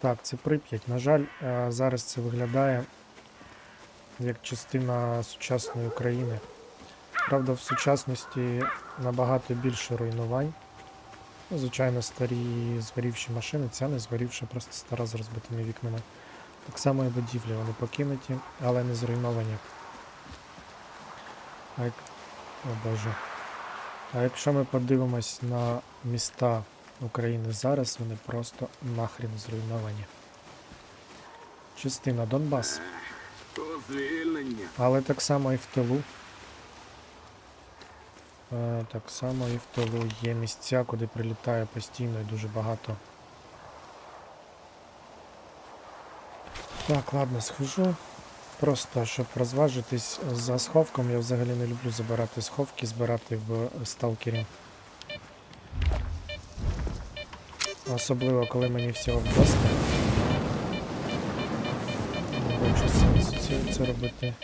Так, це Прип'ять. На жаль, е, зараз це виглядає як частина сучасної України. Правда, в сучасності набагато більше руйнувань. Ну, звичайно, старі згорівші машини, ця не згорівша, просто стара з розбитими вікнами. Так само і будівлі, вони покинуті, але не зруйновані. О Боже. А якщо ми подивимось на міста України зараз, вони просто нахрін зруйновані. Частина Донбас. Але так само і в тилу. Е, так само і в тилу є місця, куди прилітає постійно і дуже багато. Так, ладно, схожу. Просто щоб розважитись за сховком, я взагалі не люблю забирати сховки, збирати в сталкері. Особливо, коли мені всього вдасться. Не бачу сенсу це, це робити.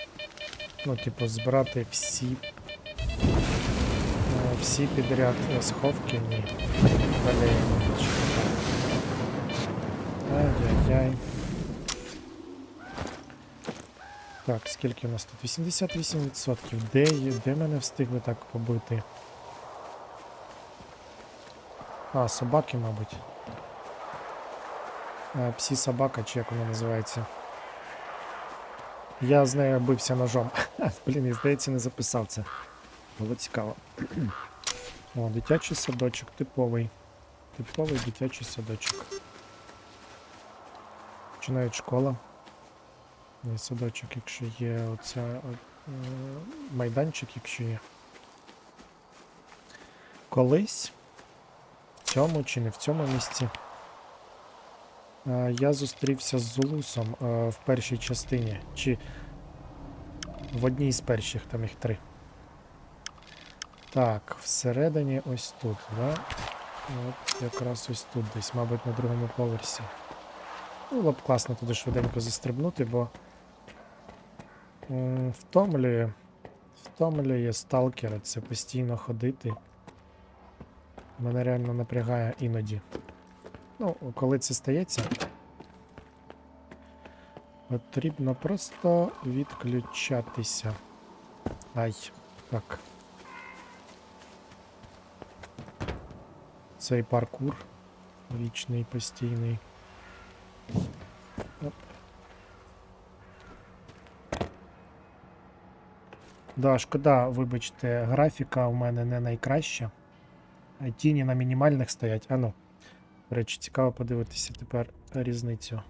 Ну, типу, збирати всі. е, Всі підряд е, сховки, ні. Хочу. Ай-яй-яй. Так, скільки у нас тут? 88%. Де, де мене встигли так побити? А, собаки, мабуть. Псі собака, чи як вона називається. Я з нею бився ножом. Блін, я здається, не записав це. Було цікаво. О, дитячий садочок, типовий. Типовий дитячий садочок. Чи навіть школа. Не садочок, якщо є оця е, майданчик, якщо є. Колись в цьому чи не в цьому місці. Е, Я зустрівся з Зулусом е, в першій частині. Чи в одній з перших, там їх три. Так, всередині ось тут, да? От якраз ось тут десь, мабуть, на другому поверсі. Ну, Було б класно туди швиденько застрибнути, бо втомлює. Втомлює сталкера, це постійно ходити. Мене реально напрягає іноді. Ну, коли це стається, потрібно просто відключатися. Ай, так. Цей паркур вічний, постійний. Оп. Да, шкода, вибачте, графіка у мене не найкраща. Тіні на мінімальних стоять. А ну. До речі, цікаво подивитися тепер різницю.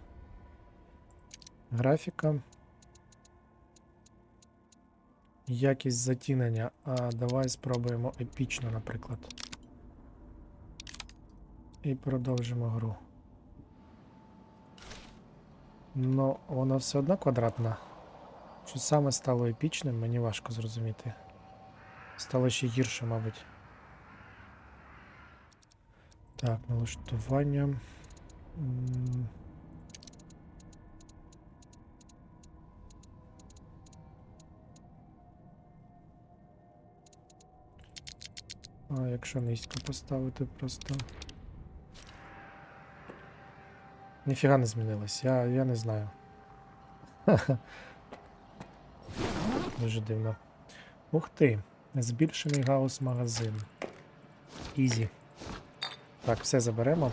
Графіка. Якість затінення. А давай спробуємо епічно, наприклад. І продовжимо гру. Ну, вона все одно квадратна. Що саме стало епічним, мені важко зрозуміти. Стало ще гірше, мабуть. Так, налаштування. А якщо низько поставити просто. Ніфіга не змінилось, я, я не знаю. Дуже дивно. Ух ти, збільшений гаус магазин. Ізі. Так, все заберемо.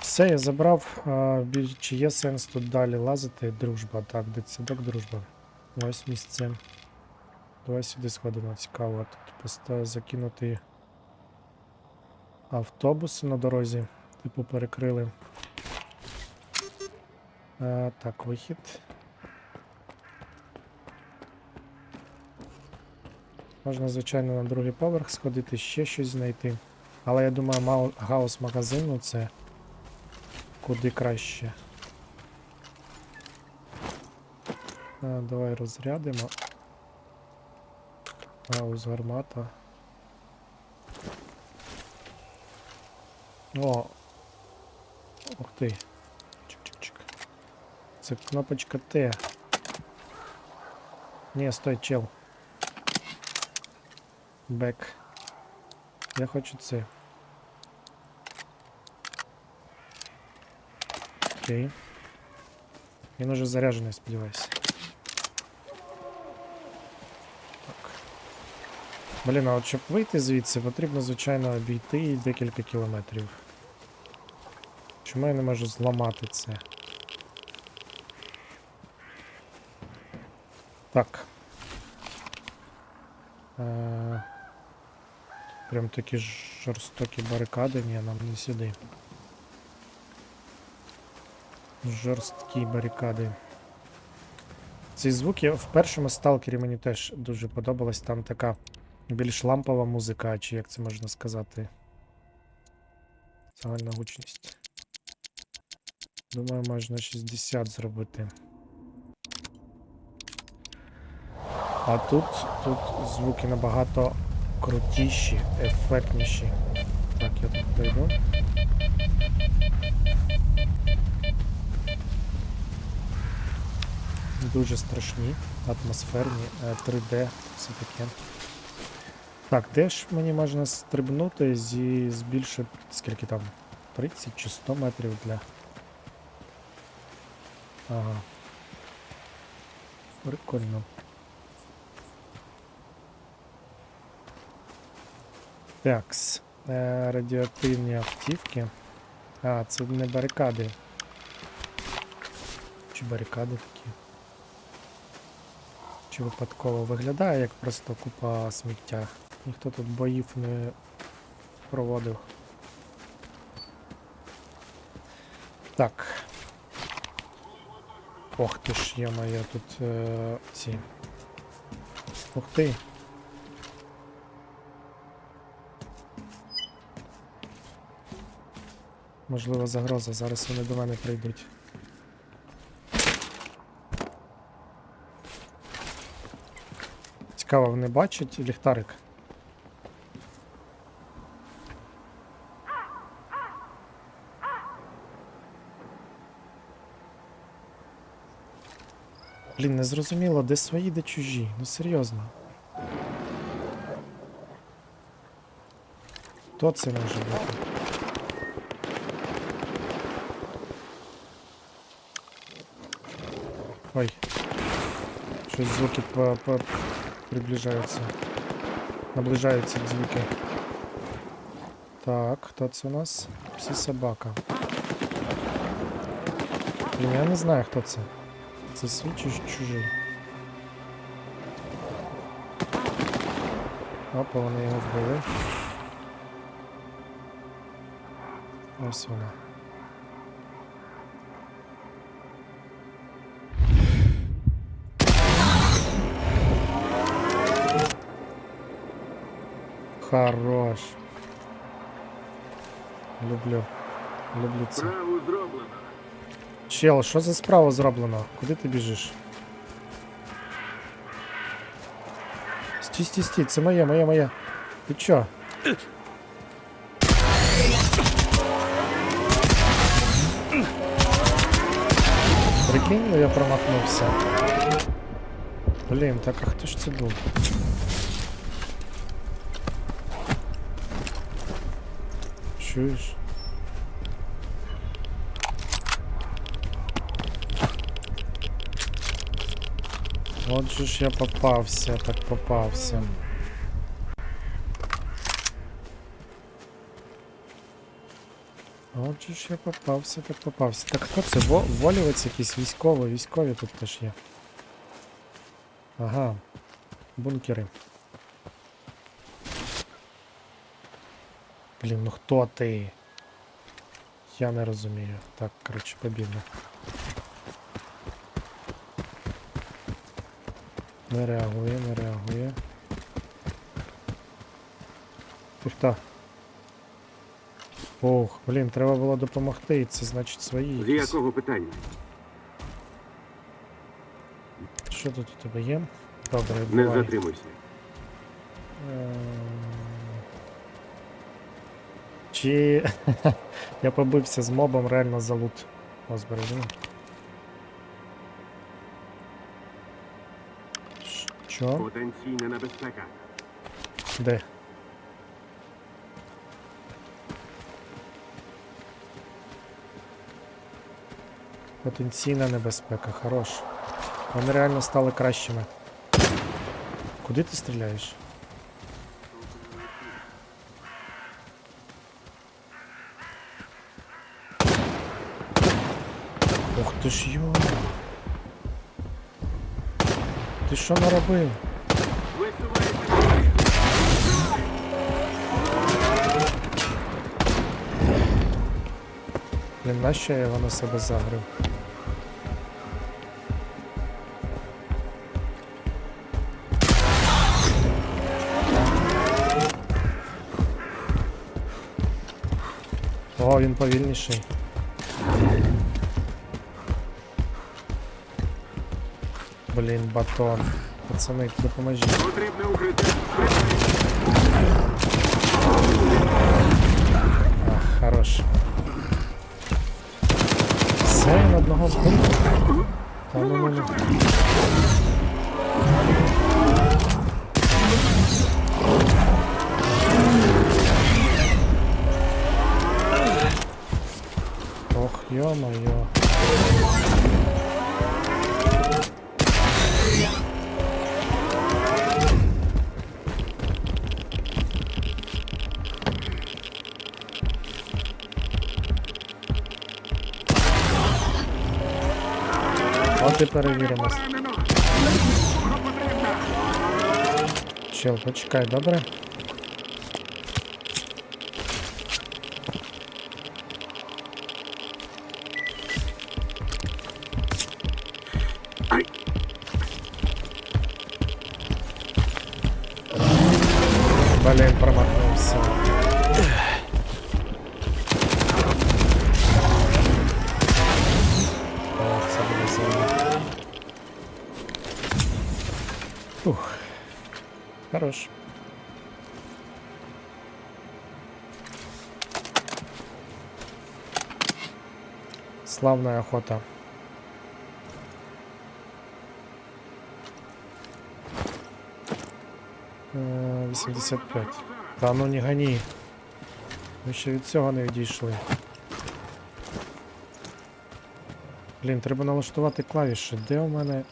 Все, я забрав. А, чи є сенс тут далі лазити? Дружба. Так, дитсадок, дружба. Ось місце. Давай сюди сходимо, цікаво. Тут просто закинути автобуси на дорозі. Типу перекрили. А, так, вихід. Можна, звичайно, на другий поверх сходити, ще щось знайти. Але я думаю, гаус магазину це куди краще. А, давай розрядимо. Гаус гармата. О! Ух ти. Чик-чик-чик. Це кнопочка Т. Ні, стой, чел. Бек. Я хочу це. Окей. Він уже заряджений, сподіваюся. Так. Блін, а от щоб вийти звідси, потрібно, звичайно, обійти декілька кілометрів. Чому я не можу зламати це? Так. Е Прям такі жорстокі барикади, ні, нам не сюди. Жорсткі барикади. Ці звуки в першому сталкері мені теж дуже подобалось. Там така більш лампова музика, чи як це можна сказати. Загальна гучність. Думаю, можна 60 зробити. А тут, тут звуки набагато крутіші, ефектніші. Так, я тут пройду. Дуже страшні, атмосферні, е, 3D, все таке. Так, де ж мені можна стрибнути зі збільшити скільки там? 30 чи 100 метрів для. Ага. Прикольно. Такс. Е, радіоактивні автівки. А, це не барикади. Чи барикади такі? Чи випадково виглядає як просто купа сміття. Ніхто тут боїв не проводив. Так. Ох ти ж, є моя тут е, ці. Ух ти. Можливо, загроза. Зараз вони до мене прийдуть. Цікаво, вони бачать ліхтарик. Блін, не зрозуміло, де свої, де чужі. Ну серйозно. Хто це може бути? Щось звуки по, по приближаються. Наближаються звуки. Так, хто це у нас? Всі собака. Блін, я не знаю, хто це. Це свій чи ж чужий. Опа, вони його вбили. Ось вона. Хорош. Люблю. Люблю це. Справу зроблено. Чел, що за справа зроблено? Куди ти біжиш? Стій, стій, стій, це моє, моє, моє. Ти чо? Прикинь, я промахнувся. Блін, так а хто ж це був? Чуєш? От же ж я попався, так попався. От же ж я попався, так попався. Так хто це? Во волівець якийсь військовий, військові тут теж є. Ага. Бункери. Блін, ну хто ти? Я не розумію. Так, коротше, побігли. Не реагує, не реагує. Ти хто? Ох, блін, треба було допомогти, і це значить свої. З якісь. якого питання? Що тут у тебе є? Добре, Не бувай. затримуйся. Ем, Чи я побився з мобом реально за лут. О. Що? Потенційна небезпека. Де? Потенційна небезпека, хорош. Вони реально стали кращими. Куди ти стріляєш? Ух ти ж йо. Ти що наробив? Блін, нащо я його на себе загрив? О, він повільніший. Блін, батон. Пацани, допоможіть. Потрібне укриття. Ах, хорош. Все, він одного вбив. Та ну ну ну. Ох, ё-моё. От і перевіримо. Поранено. Допомога потрібна. Чел, почекай, добре? Славная охота. Е, 85. Та ну не гоні. Ми ще від цього не відійшли. Блін, треба налаштувати клавіші. Де у мене.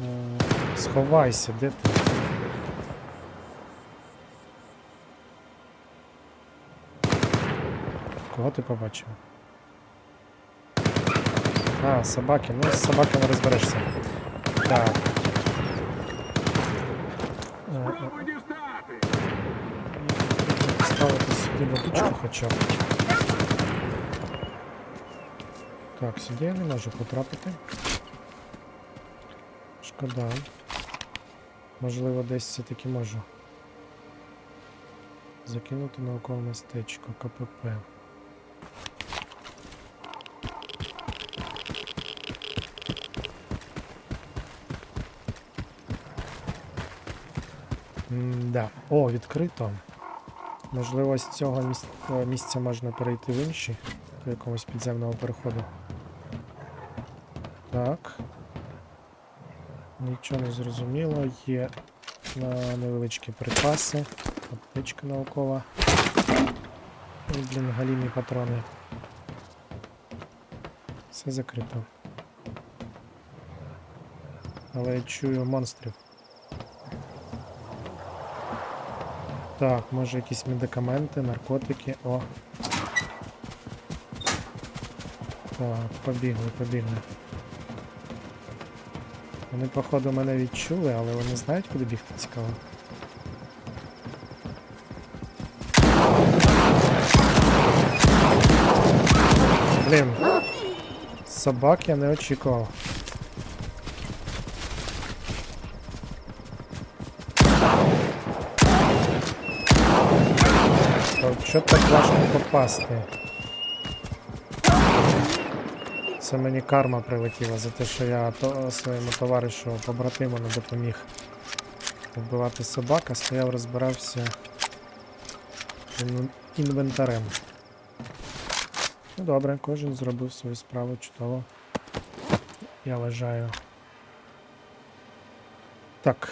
Е, Сховайся, де ти? Кого ти побачив? А, собаки. Ну, з собаками розберешся. Так. Ставити. Так, сюди не можу потрапити. Шкода. Можливо, десь все-таки можу. Закинути наукове містечко КПП. М-да. О, відкрито. Можливо, з цього е, місця можна перейти в інші до якогось підземного переходу. Так. Нічого не зрозуміло. Є на невеличкі припаси. Аптечка наукова. І, блін, галімі патрони. Все закрито. Але я чую монстрів. Так, може якісь медикаменти, наркотики. О. Так, побігли, побігли. Вони, походу, мене відчули, але вони знають, куди бігти цікаво. Блін. Собак я не очікував. Та Що так важко попасти? Це мені карма прилетіла за те, що я то, своєму товаришу побратиму не допоміг вбивати собак, а стояв, розбирався інвентарем. Ну добре, кожен зробив свою справу чудово. Я вважаю. Так.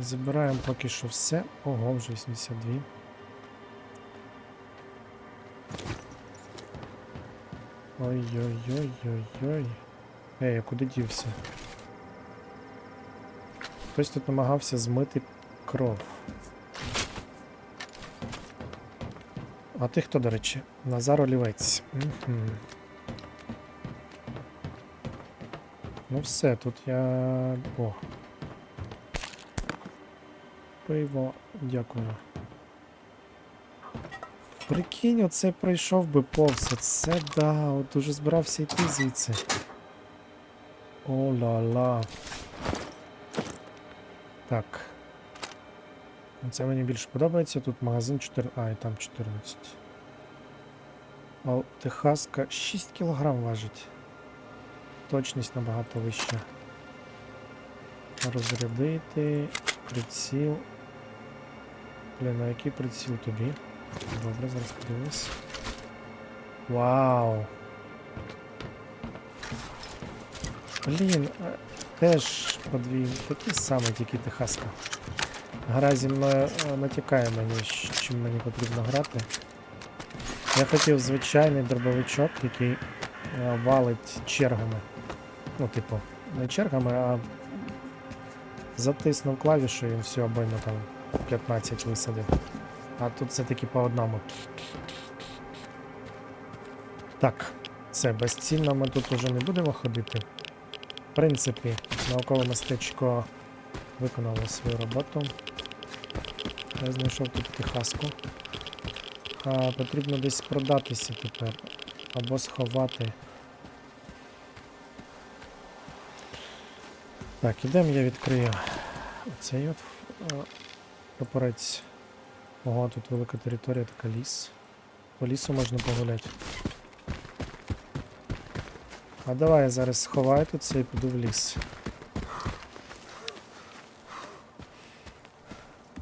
Забираємо поки що все. Ого, вже 82. Ой-ой-ой-ой-ой. Ей, а куди дівся? Хтось тут намагався змити кров. А ти хто, до речі? Назар Олівець. Угу. Ну все, тут я. О. Пиво, дякую. Прикинь, оце пройшов би повз. Це да, от уже збирався йти звідси. О-ла-ла. Так. Це мені більше подобається. Тут магазин 4. А, і там 14. А Техаска 6 кг важить. Точність набагато вища. Розрядити. Приціл. Блін, а який приціл тобі? Добре, зараз подивимось. Вау! Блін, теж подвійний, такий самий, тільки Техаска. Гра зі мною е, натякає мені, чим мені потрібно грати. Я хотів звичайний дробовичок, який е, валить чергами. Ну, типу, не чергами, а затиснув клавішу і все обойно там 15 висадив. А тут все таки по одному. Так, все, безцільно ми тут уже не будемо ходити. В принципі, наукове містечко виконало свою роботу. Я знайшов тут техаску. А, потрібно десь продатися тепер. Або сховати. Так, ідемо, я відкрию цей от е, прапорець. Ого, тут велика територія, така ліс. По лісу можна погуляти. А давай я зараз сховаю тут це і піду в ліс.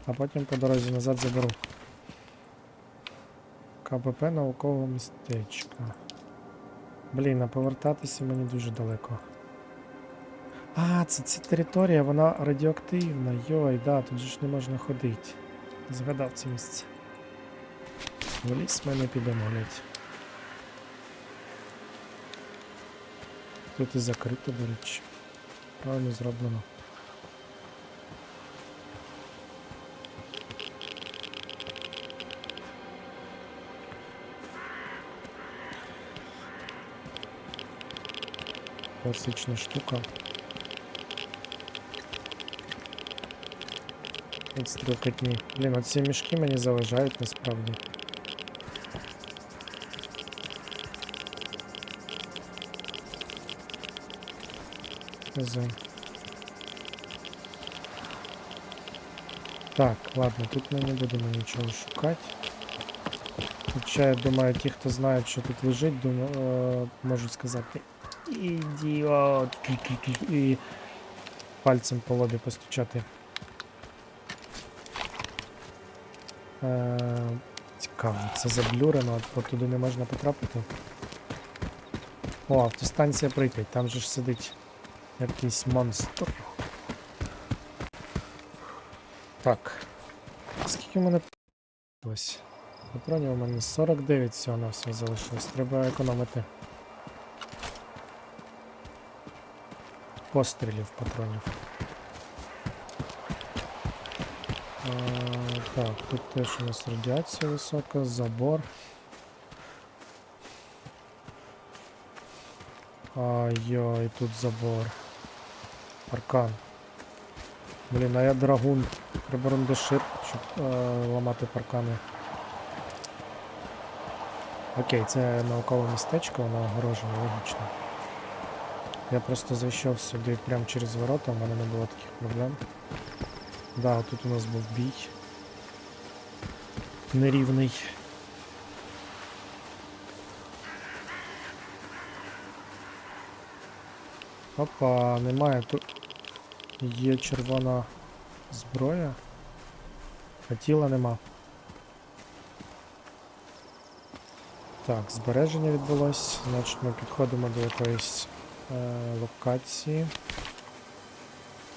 А потім по дорозі назад заберу. КПП наукового містечка. Блін, а повертатися мені дуже далеко. А, це ця територія, вона радіоактивна. Йой, да, тут же ж не можна ходити. Згадав це місце. В ліс ми не підемо гулять. Тут і закрито, до речі. Правильно зроблено. Класична штука. Стрілкотні. Блін, оці мішки мені заважають насправді. Хз. Так, ладно, тут ми не будемо нічого шукати. Хоча я думаю, ті, хто знають, що тут лежить, думаю, е, можуть сказати ідіот і пальцем по лобі постучати. Е, цікаво, це заблюрено, от, туди не можна потрапити. О, автостанція Прип'ять, там же ж сидить якийсь монстр. Так. Скільки в мене ось? Патронів у мене 49 всього на все залишилось. Треба економити. Пострілів патронів. А, так, тут теж у нас радіація висока, забор. Ай-йой, тут забор. Паркан. Блін, а я драгун. Треба рундешир, щоб е, ламати паркани. Окей, це наукове містечко, воно огорожене, логічно. Я просто зайшов сюди прямо через ворота, у мене не було таких проблем. Да, тут у нас був бій. Нерівний. Опа, немає тут. Є червона зброя. А тіла нема. Так, збереження відбулось, значить ми підходимо до якоїсь е, локації.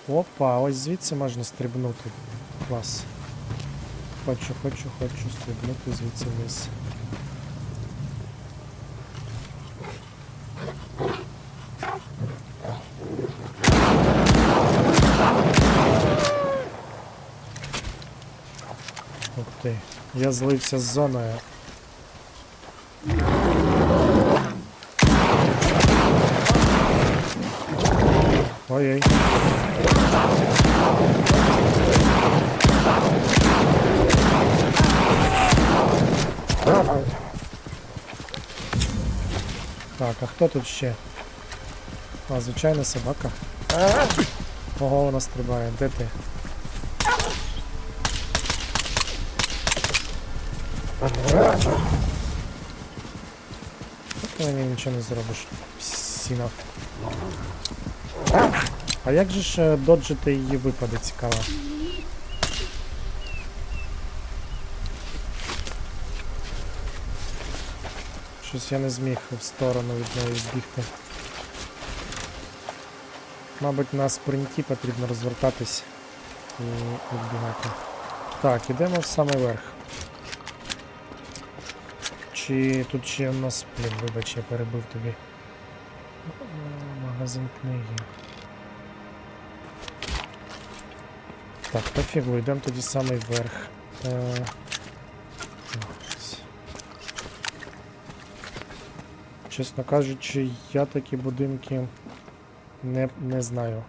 Опа, ось звідси можна стрибнути. Клас. Хочу, хочу, хочу стрибнути звідси вниз. Ух ти, я злився з зоною. Ой-ой. А хто тут ще? А, звичайна собака. Ого, вона стрибає. Де ти? Ти мені нічого не зробиш. Сіна. А як же ж е, доджити її випаде, цікаво? Щось я не зміг в сторону від неї збігти. Мабуть, на спринті потрібно розвертатись і відбігати. Так, ідемо в самий верх. Чи тут ще у нас. Блін, вибач, я перебив тобі. Е, Магазин книги. Так, пофігу, йдемо тоді самий верх. Чесно кажучи, я такі будинки не, не знаю.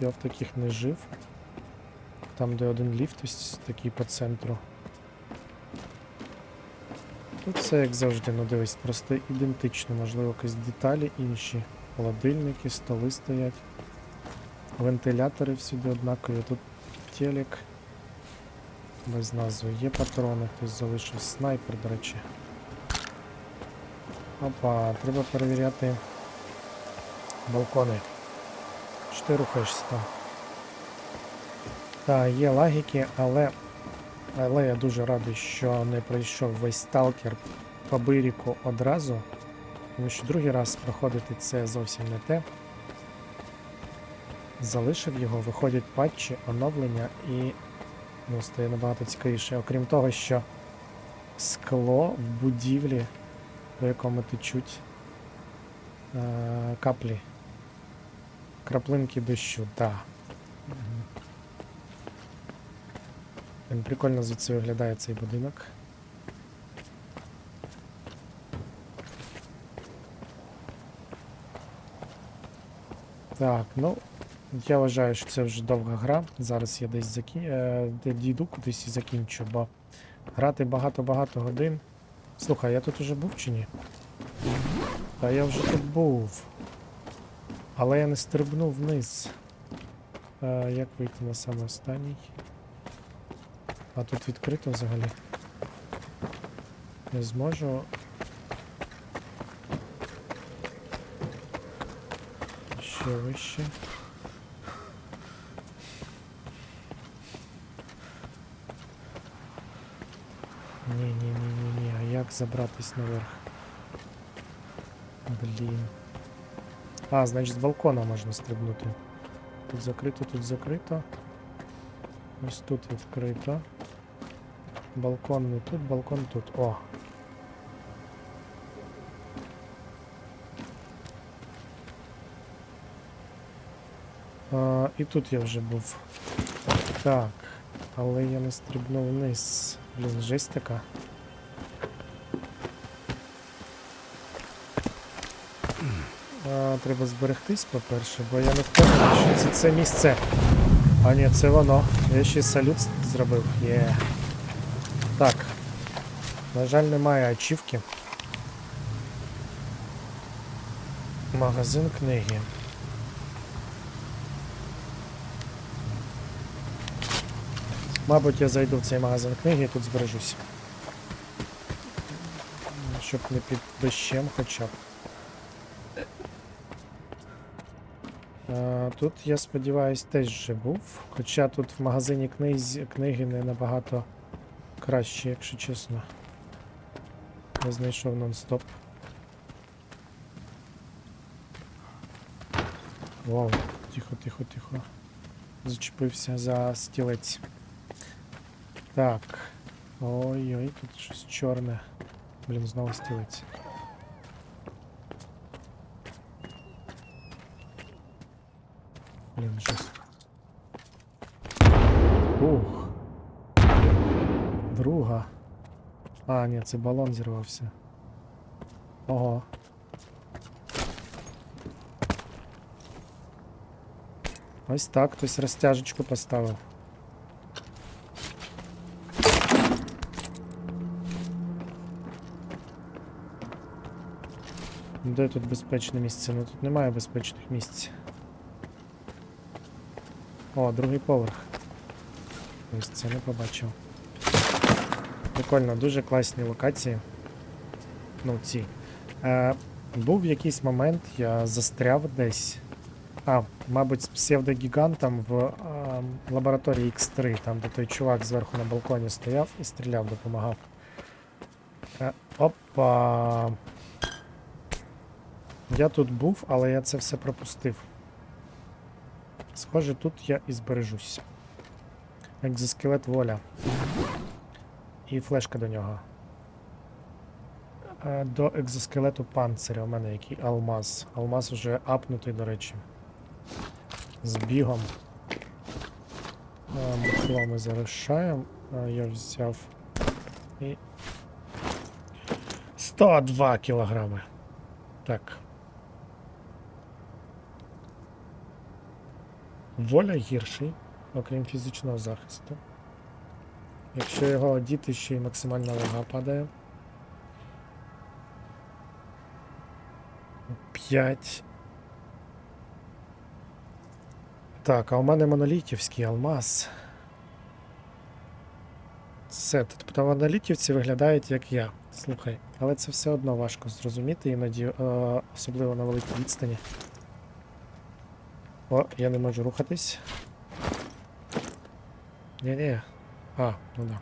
Я в таких не жив. Там, де один ліфт, ось такий по центру. Тут все як завжди, ну дивись, просто ідентично, можливо, якісь деталі інші. Холодильники, столи стоять. Вентилятори всюди однакові. Тут телек. Без назви. Є патрони, хтось залишив снайпер, до речі. Опа, треба перевіряти балкони. Чи ти рухаєшся там? Так, є лагіки, але. Але я дуже радий, що не пройшов весь сталкер по биріку одразу. Тому що другий раз проходити це зовсім не те. Залишив його, виходять патчі, оновлення і ну, стає набагато цікавіше. Окрім того, що скло в будівлі, по якому течуть е- каплі. Краплинки дощу, так. Він прикольно звідси виглядає цей будинок. Так, ну, я вважаю, що це вже довга гра. Зараз я десь закі... е, дійду кудись і закінчу, бо грати багато-багато годин. Слухай, я тут уже був чи ні? Та я вже тут був. Але я не стрибнув вниз. Е, як вийти на саме останній? А тут відкрито взагалі. Не зможу. Ще вище. Ні, ні, ні, ні, ні. А як забратись наверх? Блін. А, значить з балкона можна стрибнути. Тут закрито, тут закрито. Ось тут відкрито. Балкон не тут, балкон тут. О! А, і тут я вже був. Так, але я не стрибнув вниз. Блін, жесть така. А, треба зберегтись, по-перше, бо я не впевнений, що це це місце. А ні, це воно. Я ще салют зробив. Є. Так. На жаль, немає ачівки. Магазин книги. Мабуть, я зайду в цей магазин книги і тут збережусь. Щоб не під дощем хоча б. Тут, я сподіваюсь, теж вже був. Хоча тут в магазині книз, книги не набагато краще, якщо чесно. Я знайшов нон-стоп. Вау, тихо, тихо, тихо. Зачепився за стілець. Так. Ой-ой, тут щось чорне. Блін, знову стілець. Блін, жесть. Ух. друга. А, ні, це балон зірвався. Ого. Ось так, хтось розтяжечку поставив. Де тут безпечне місце? Ну тут немає безпечних місць. О, другий поверх. Ось це не побачив. Прикольно, дуже класні локації. Ну, ці. Е, був якийсь момент, я застряв десь. А, мабуть, з псевдогігантом в е, лабораторії X3, там, де той чувак зверху на балконі стояв і стріляв, допомагав. Е, опа. Я тут був, але я це все пропустив. Схоже, тут я і збережусь. Екзоскелет воля. І флешка до нього. Е, До екзоскелету панциря у мене який алмаз. Алмаз уже апнутий, до речі. З бігом. Е, Бухло ми залишаємо. Е, Я взяв і. 102 кілограми. Так. Воля гірший, окрім фізичного захисту. Якщо його одіти, ще й максимальна вага падає. 5. Так, а у мене монолітівський алмаз. Все, тобто монолітівці виглядають як я. Слухай, але це все одно важко зрозуміти іноді, е, особливо на великій відстані. О, я не можу рухатись. Ні-ні. А, ну да.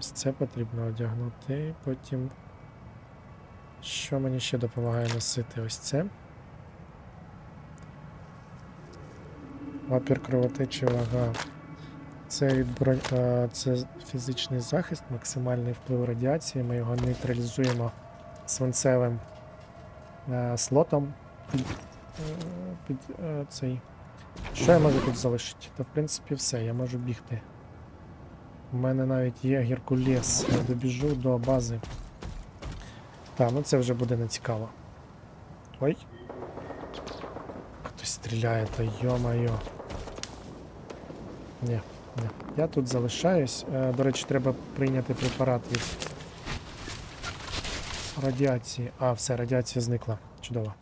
Ось це потрібно одягнути, потім. Що мені ще допомагає носити? Ось це. Опір кровотечі вага. Це, від бронь... це фізичний захист, максимальний вплив радіації. Ми його нейтралізуємо свинцевим е, слотом під, е, цей. Що я можу тут залишити? Та в принципі все, я можу бігти. У мене навіть є Геркулес. Я добіжу до бази. Так, ну це вже буде не цікаво. Ой. Хтось стріляє, та йо-майо. Ні, ні. Я тут залишаюсь. Е, до речі, треба прийняти препарат від радіації. А, все, радіація зникла. Чудово.